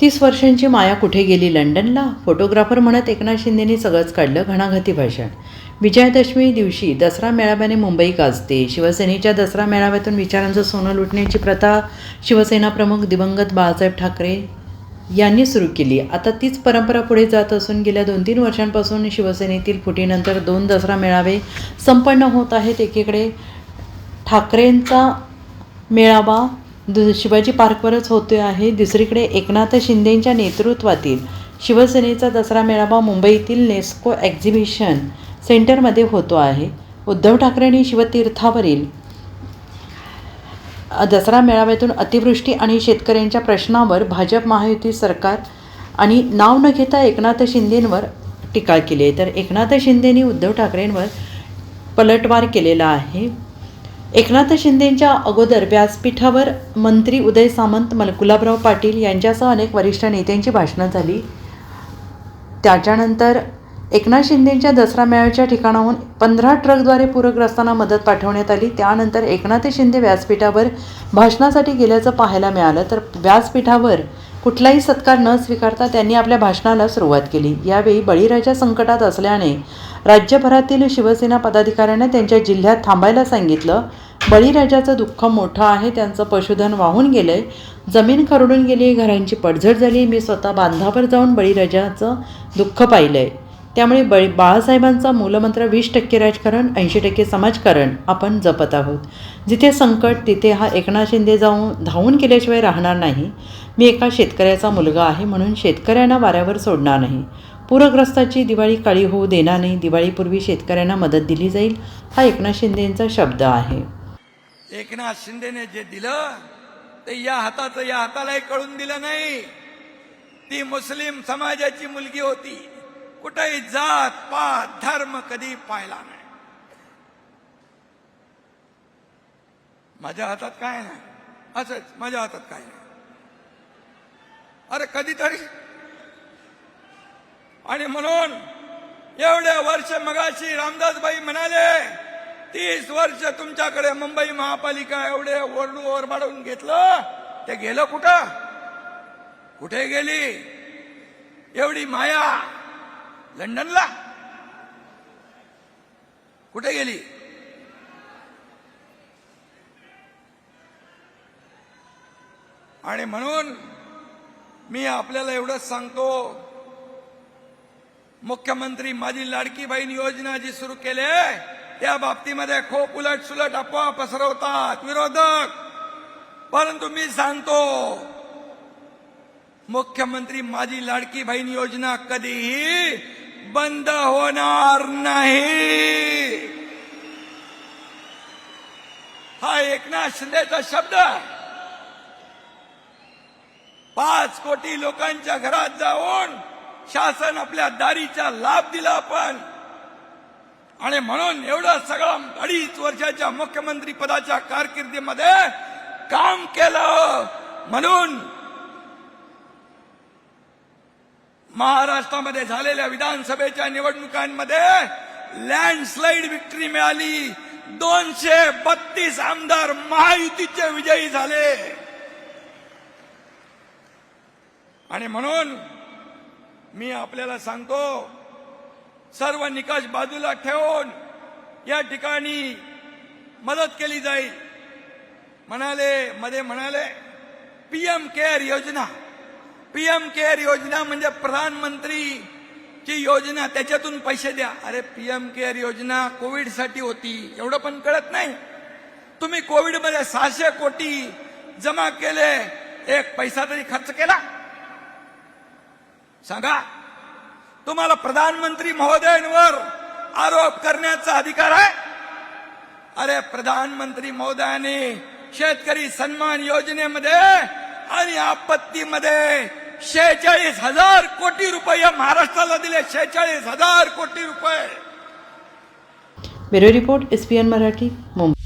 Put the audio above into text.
तीस वर्षांची माया कुठे गेली लंडनला? फोटोग्राफर म्हणत एकनाथ शिंदेनी सगळंच काढलं घणाघाती भाषण विजयादशमी दिवशी दसरा मेळाव्याने मुंबई गाजते. शिवसेनेच्या दसरा मेळाव्यातून विचारांचं सोनं लुटण्याची प्रथा शिवसेना प्रमुख दिवंगत बाळासाहेब ठाकरे यांनी सुरू केली. आता तीच परंपरा पुढे जात असून गेल्या दोन तीन वर्षांपासून शिवसेनेतील फुटीनंतर दोन दसरा मेळावे संपन्न होत आहेत. एकीकडे ठाकरेंचा मेळावा दु शिवाजी पार्कवरच होतो आहे. दुसरीकडे एकनाथ शिंदेंच्या नेतृत्वातील शिवसेनेचा दसरा मेळावा मुंबईतील नेस्को एक्झिबिशन सेंटरमध्ये होतो आहे. उद्धव ठाकरेंनी शिवतीर्थावरील दसरा मेळाव्यातून अतिवृष्टी आणि शेतकऱ्यांच्या प्रश्नावर भाजप महायुती सरकार आणि नाव न घेता एकनाथ शिंदेंवर टीका केली आहे. तर एकनाथ शिंदेंनी उद्धव ठाकरेंवर पलटवार केलेला आहे. एकनाथ शिंदेंच्या अगोदर व्यासपीठावर मंत्री उदय सामंत मलकुलाबराव पाटील यांच्यासह अनेक वरिष्ठ नेत्यांची भाषणं झाली. त्याच्यानंतर एकनाथ शिंदेंच्या दसरा मेळाव्याच्या ठिकाणाहून पंधरा ट्रकद्वारे पूरग्रस्तांना मदत पाठवण्यात आली. त्यानंतर एकनाथ शिंदे व्यासपीठावर भाषणासाठी गेल्याचं पाहायला मिळालं. तर व्यासपीठावर कुठलाही सत्कार न स्वीकारता त्यांनी आपल्या भाषणाला सुरुवात केली. यावेळी बळीराजा संकटात असल्याने राज्यभरातील शिवसेना पदाधिकाऱ्यांना त्यांच्या जिल्ह्यात थांबायला सांगितलं. बळीराजाचं दुःख मोठं आहे त्यांचं पशुधन वाहून गेलंय. जमीन खरडून गेली घरांची पडझड झाली. मी स्वतः बांधावर जाऊन बळीराजाचं दुःख पाहिलं आहे त्यामुळे बळी बाळासाहेबांचा मूलमंत्र वीस टक्के राजकारण ऐंशी टक्के समाजकारण आपण जपत आहोत. जिथे संकट तिथे हा एकनाथ शिंदे जाऊन धावून केल्याशिवाय राहणार नाही. मी एका शेतकऱ्याचा मुलगा आहे म्हणून शेतकऱ्यांना वाऱ्यावर सोडणार नाही. पूरग्रस्ताची दिवाळी काळी होऊ देणार नाही. दिवाळीपूर्वी शेतकऱ्यांना मदत दिली जाईल हा एकनाथ शिंदेचा शब्द आहे. एकनाथ शिंदेने जे दिलं ते या हाताचं या हातालाही कळून दिलं नाही. ती मुस्लिम समाजाची मुलगी होती. कुठेही जात पात धर्म कधी पाहिला नाही. माझ्या हातात काय नाही. असंच माझ्या हातात काय नाही. अरे कधीतरी. आणि म्हणून एवढे वर्ष मगाशी रामदासबाई म्हणाले तीस वर्ष तुमच्याकडे मुंबई महापालिका एवढे ओरडू ओरबाडून घेतलं ते गेलं कुठं? कुठे गेली? एवढी माया. लंडनला. कुठे गेली? आणि म्हणून मी आपल्याला एवढंच सांगतो मुख्यमंत्री माझी लाडकी बहीण योजना जी सुरू केली त्या बाबतीमध्ये खूप उलट सुलट अफवा पसरवतात विरोधक. परंतु मी सांगतो मुख्यमंत्री माझी लाडकी बहीण योजना कधीही बंद होणार नाही. हा एकनाथ शिंदेचा शब्द पाच कोटी लोकांच्या घरात जाऊन शासन आपल्या दारीचा लाभ दिला आपण. आणि म्हणून एवढं सगळं अडीच वर्षाच्या मुख्यमंत्री पदाच्या कारकिर्दीमध्ये काम केलं. म्हणून महाराष्ट्रामध्ये झालेल्या विधानसभेच्या निवडणुकांमध्ये लँडस्लाईड विक्ट्री मिळाली. दोनशे बत्तीस आमदार महायुतीचे विजयी झाले. आणि म्हणून मी आपल्याला सांगतो सर्व निकष बाजूला ठेवून या ठिकाणी मदत केली जाईल. म्हणाले मध्ये म्हणाले पीएम केअर योजना. पीएम केअर योजना म्हणजे प्रधानमंत्री ची योजना त्याच्यातून पैसे द्या. अरे पीएम केअर योजना कोविडसाठी होती. एवढं पण कळत नाही. तुम्ही कोविडमध्ये सहाशे कोटी जमा केले एक पैसा तरी खर्च केला. सांगा. तुम्हाला प्रधानमंत्री महोदयांवर आरोप करण्याचा अधिकार आहे? अरे प्रधानमंत्री महोदयाने शेतकरी सन्मान योजनेमध्ये आणि आपत्तीमध्ये शेहेचाळीस हजार कोटी रुपये या महाराष्ट्राला दिले. शेहेचाळीस हजार कोटी रुपये. Bureau report S P N Marathi Mumbai.